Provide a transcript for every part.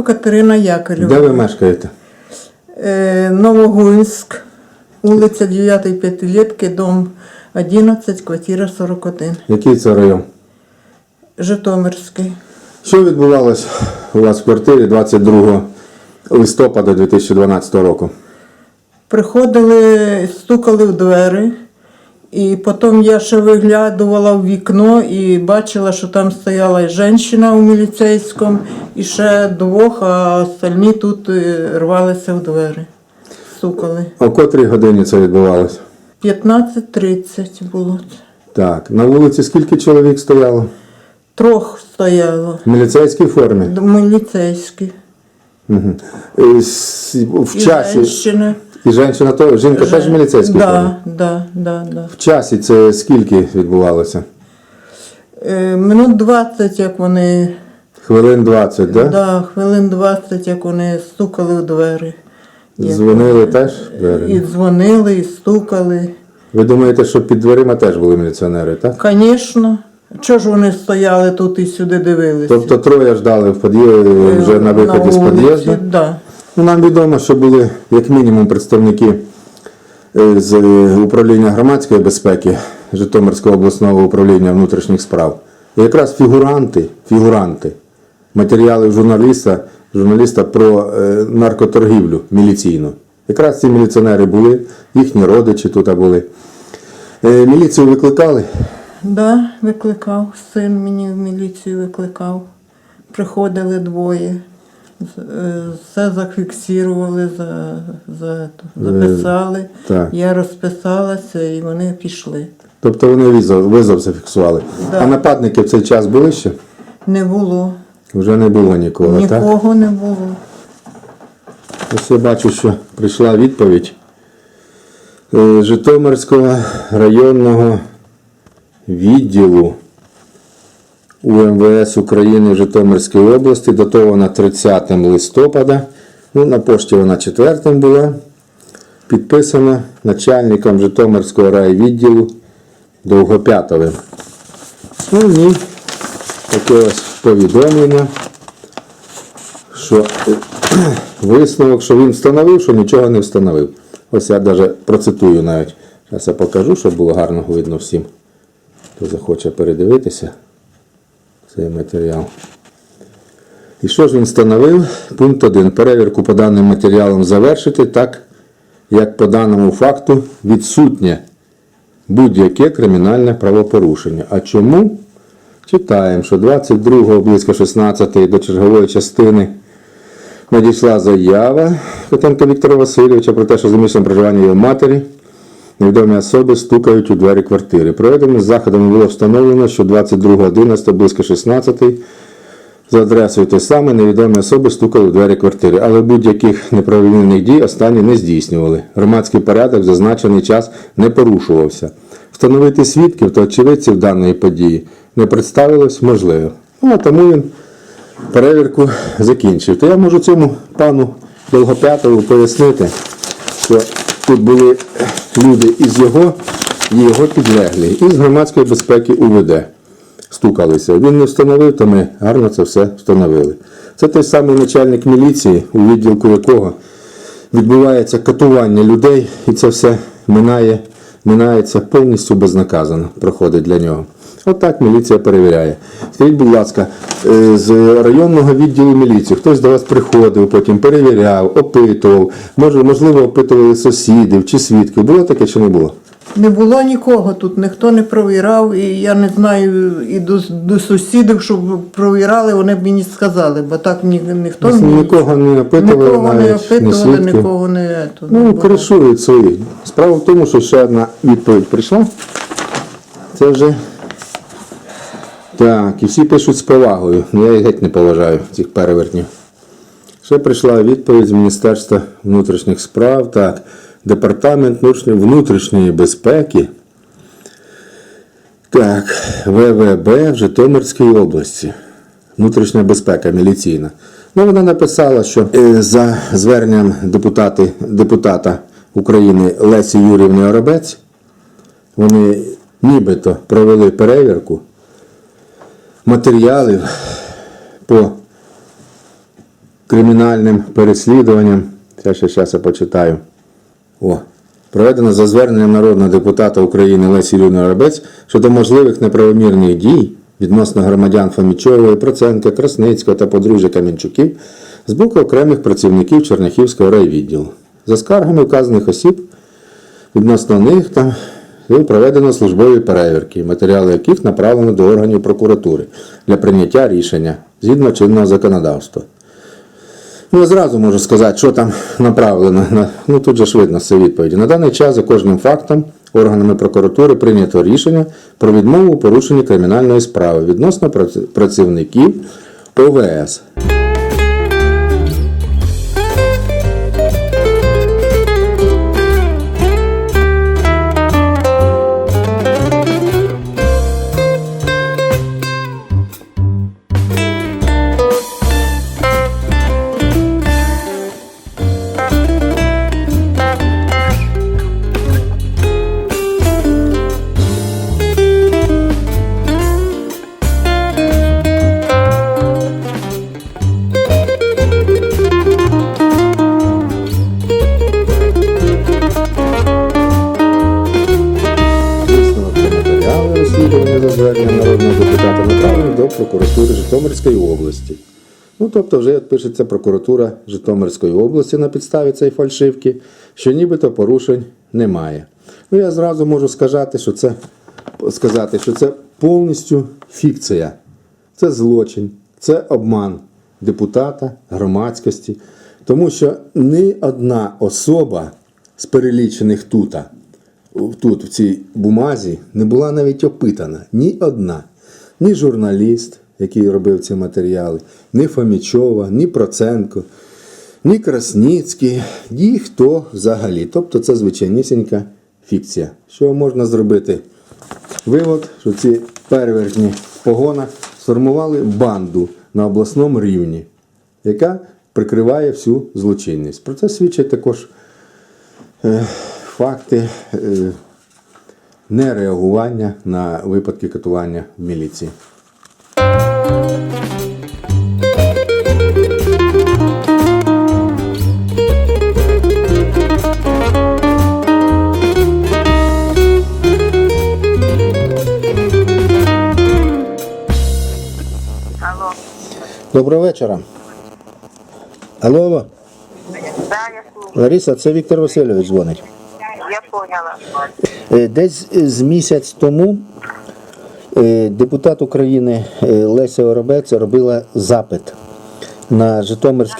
Котенко Катерина Яковлівна. Де ви мешкаєте? Е, Новогуйськ, вулиця 9 П'ятилітки, дом 11, квартира 41. Який це район? Житомирський. Що відбувалось у вас в квартирі 22 листопада 2012 року? Приходили, стукали в двері, і потім я ще виглядувала в вікно і бачила, що там стояла жінка у міліцейському, і ще двох, а остальні тут е, рвалися в двері. Стукали. О котрій годині це відбувалось? 15.30 було. Так, на вулиці скільки чоловік стояло? Трьох стояло. В міліцейській формі? Міліцейські. Угу. В І часі. женщина. І жінка то жінка теж в міліцейській формі? да, да, да, да. В часі це скільки відбувалося? Е, минут 20, як вони Хвилин 20, так? Да? Да, хвилин 20, як вони стукали в двері. Як- Дзвонили теж? в І дзвонили, і стукали. Ви думаєте, що під дверима теж були міліціонери, так? Звісно. Чого ж вони стояли тут і сюди дивилися? Тобто троє ждали в під'їзді, вже на виході з вулиці, під'їзду? Да. Ну, нам відомо, що були як мінімум представники е, з е, управління громадської безпеки Житомирського обласного управління внутрішніх справ. І якраз фігуранти, фігуранти, матеріали журналіста, журналіста про е, наркоторгівлю міліційну. Якраз ці міліціонери були, їхні родичі тут були. Міліцію викликали. Да, викликав. Син мені в міліцію викликав. Приходили двоє. Е, Все зафіксували, за, за, записали. так. Я розписалася і вони пішли. Тобто вони визов, визов зафіксували. Да. А нападники в цей час були ще? Не було. Вже не було нікого, так? Нікого не було. Ось я бачу, що прийшла відповідь е, Житомирського районного відділу УМВС України в Житомирській області, датована 30 листопада. Ну, на пошті вона 4 була. Підписана начальником Житомирського райвідділу Довгопятовим. Ну, в ній таке ось повідомлення що висновок, що він встановив, що нічого не встановив. Ось я навіть процитую навіть. Зараз я покажу, щоб було гарно видно всім, хто захоче передивитися цей матеріал. І що ж він встановив? Пункт 1. Перевірку по даним матеріалам завершити так, як по даному факту відсутнє будь-яке кримінальне правопорушення. А чому? Читаємо, що 22 близько 16 до чергової частини надійшла заява Котенка Віктора Васильовича про те, що за місцем проживання його матері невідомі особи стукають у двері квартири. Проведеним заходом було встановлено, що 22.11 близько 16 за адресою той самий невідомі особи стукали у двері квартири, але будь-яких неправомірних дій останні не здійснювали. Громадський порядок в зазначений час не порушувався. Встановити свідків та очевидців даної події не представилось можливо. Ну, а тому він перевірку закінчив. То я можу цьому пану Долгопятову пояснити, що тут були люди із його і його підлеглі, із громадської безпеки УВД стукалися. Він не встановив, то ми гарно це все встановили. Це той самий начальник міліції, у відділку якого відбувається катування людей, і це все минає, минається повністю безнаказано, проходить для нього. Отак міліція перевіряє. Скажіть, будь ласка, е, з районного відділу міліції хтось до вас приходив, потім перевіряв, опитував, може, можливо, опитували сусідів чи свідків. Було таке чи не було? Не було нікого тут, ніхто не провірав, і я не знаю, і до, до сусідів, щоб провірали, вони б мені сказали, бо так ні, ніхто мені- Нікого не опитували, нікого не навіть, ні опитували, свідків. нікого не то, Ну, кришують свої. Справа в тому, що ще одна відповідь прийшла. Це вже. Так, і всі пишуть з повагою. Ну, я їх геть не поважаю, цих перевертнів. Ще прийшла відповідь з Міністерства внутрішніх справ. Так, Департамент внутрішньої- безпеки. Так, ВВБ в Житомирській області. Внутрішня безпека міліційна. Ну, вона написала, що е, за зверненням депутати, депутата України Лесі Юрівни Оробець, вони нібито провели перевірку матеріалів по кримінальним переслідуванням. Це ще зараз я почитаю. О. Проведено за зверненням народного депутата України Лесі Юрійовни Рабець щодо можливих неправомірних дій відносно громадян Фомічової, Проценка, Красницького та подружжя Кам'янчуків з боку окремих працівників Черняхівського райвідділу. За скаргами вказаних осіб відносно них там і проведено службові перевірки, матеріали яких направлено до органів прокуратури для прийняття рішення згідно чинного законодавства. Ну, зразу можу сказати, що там направлено. Ну тут же ж все відповіді. На даний час за кожним фактом органами прокуратури прийнято рішення про відмову у порушенні кримінальної справи відносно працівників ОВС. Області. Ну, тобто, вже пишеться прокуратура Житомирської області на підставі цієї фальшивки, що нібито порушень немає. Ну, я зразу можу сказати, що це, сказати, що це повністю фікція. Це злочин, це обман депутата, громадськості. Тому що ні одна особа з перелічених тут, тут, в цій бумазі, не була навіть опитана. Ні одна. Ні журналіст, який робив ці матеріали, ні Фомічова, ні Проценко, ні Красніцький, ніхто взагалі. Тобто це звичайнісінька фікція. Що можна зробити? Вивод, що ці перевертні в погонах сформували банду на обласному рівні, яка прикриває всю злочинність. Про це свідчать також е, факти е, нереагування на випадки катування в міліції. Доброго вечора. Алло, алло. Да, я слушаю. Лариса, це Віктор Васильович дзвонить. Я поняла. Е, Десь з місяць тому е, депутат України е, Леся Оробець робила запит на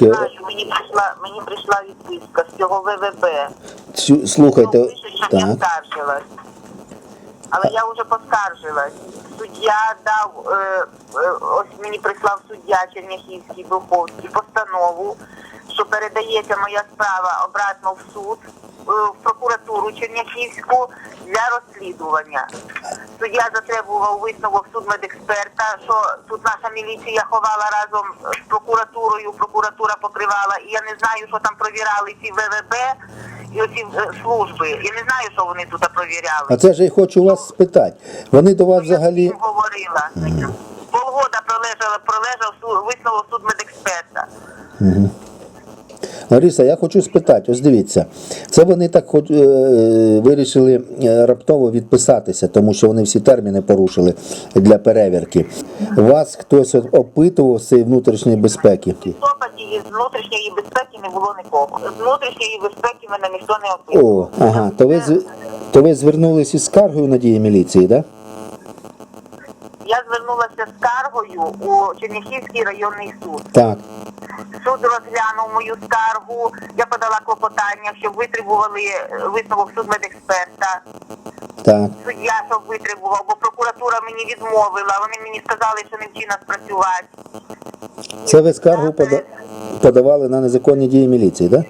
Я знаю, мені прийшла, мені прийшла відписка з цього ВВБ. Цю- Слухайте, пишуть, що я так. скаржилась. Але я вже поскаржилась. Суддя дав, е, е, ось мені прислав суддя Черняхівський Буховський постанову, що передається моя справа обратно в суд, е, в прокуратуру Черняхівську для розслідування. Суддя затребував висновок судмедексперта, що тут наша міліція ховала разом з прокуратурою, прокуратура покривала, і я не знаю, що там провірали ці ВВБ і оці е, служби. Я не знаю, що вони тут провіряли. А це ж я хочу вас спитати. Вони до вас взагалі. я говорила. Полгода пролежала, пролежав су- висновок судмедексперта. Лариса, я хочу спитати, ось дивіться, це вони так хоч, е, вирішили е, раптово відписатися, тому що вони всі терміни порушили для перевірки. Вас хтось опитував з цієї внутрішньої безпеки? Листопаді з внутрішньої безпеки не було нікого. З внутрішньої безпеки мене ніхто не опитував. О, ага, то ви, з- то ви звернулись із скаргою на дії міліції, так? Да? Я звернулася з скаргою у Черняхівський районний суд. Так. Суд розглянув мою скаргу. Я подала клопотання, щоб витребували е, висновок судмедексперта. Так. Суддя, щоб витребував, бо прокуратура мені відмовила. Вони мені сказали, що не вчина спрацювати. Це ви скаргу пода- подавали на незаконні дії міліції, так? Да?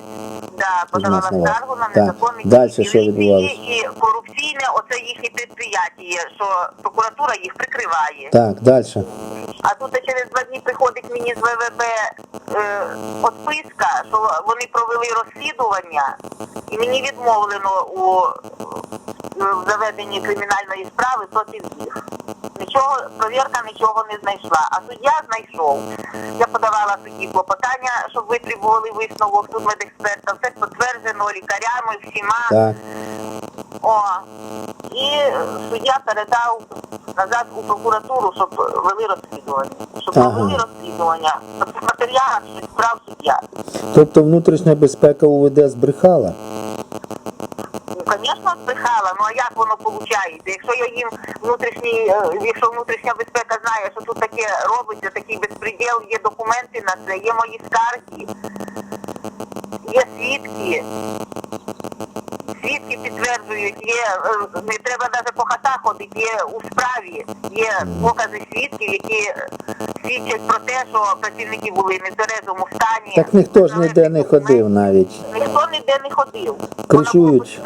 Да, подавала скаргу на Так. незаконні Дальше що відбувалося? і корупційне, оце їхнє підприємство, що прокуратура їх прикриває. Так, далі. А тут через два дні приходить мені з ВВБ е, отписка, що вони провели розслідування, і мені відмовлено у е, в заведенні кримінальної справи проти їх. Нічого, провірка нічого не знайшла. А суддя знайшов. Я подавала судді клопотання, щоб витребували висновок судмедексперта. Все підтверджено лікарями, всіма. Так. О, і суддя передав назад у прокуратуру, щоб вели розслідування. Щоб Ага. провели розслідування. Тобто матеріалах що справ суддя. Тобто внутрішня безпека УВД збрехала? Звісно, збрехала, ну а як воно виходить? Якщо я їм внутрішній, е, якщо внутрішня безпека знає, що тут таке робиться, такий безпреділ, є документи на це, є мої скарги, є свідки. Свідки підтверджують, є е, не треба навіть по хатах ходити, є у справі, є покази свідків, які свідчать про те, що працівники були не в тверезому стані. Так ніхто ж ніде не ходив навіть. Ніхто ніде не ходив. Кришують.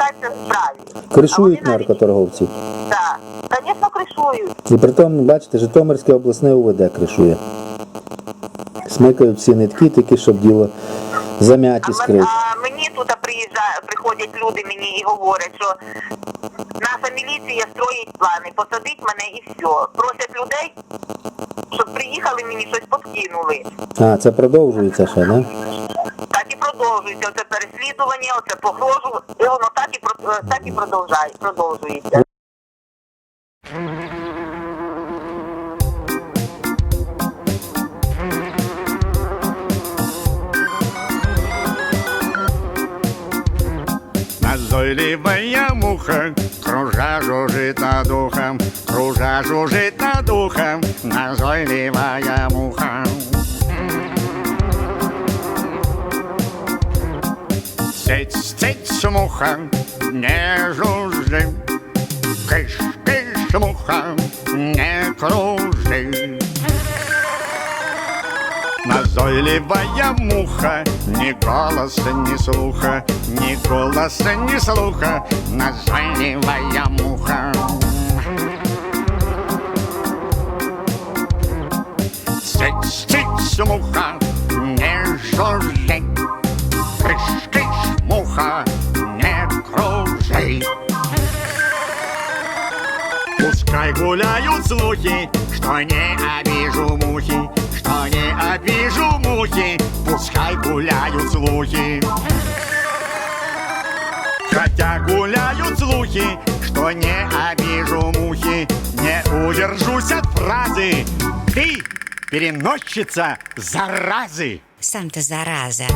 Кришують наркоторговців. Так, звісно, кришують. І при тому, бачите, Житомирське обласне УВД кришує. Смикають всі нитки, тільки щоб діло зам'яті скрити. Мені тут приїжджають, приходять люди мені і говорять, що наша міліція строїть плани, посадить мене і все. Просять людей, щоб приїхали мені щось подкинули. А, це продовжується ще, да? Так і продовжується оце переслідування, оце погрожу, і воно так і так і продовжує, продовжується. Назойливая муха, кружа жужжит над ухом, кружа жужжит над ухом, назойливая муха. Цыть, цыть, муха, не жужжи, кыш, кыш, муха, не кружи. Назойливая муха, ни голоса, ни слуха, ни голоса, ни слуха, назойливая муха. Цыть, цыть, муха, не жужжи, кыш, кыш, муха, не кружи. Пускай гуляют слухи, что не обижу мухи, что не обижу мухи, пускай гуляют слухи. Хотя гуляют слухи, что не обижу мухи, не удержусь от фразы. Ты переносчица заразы. Сам ти зараза.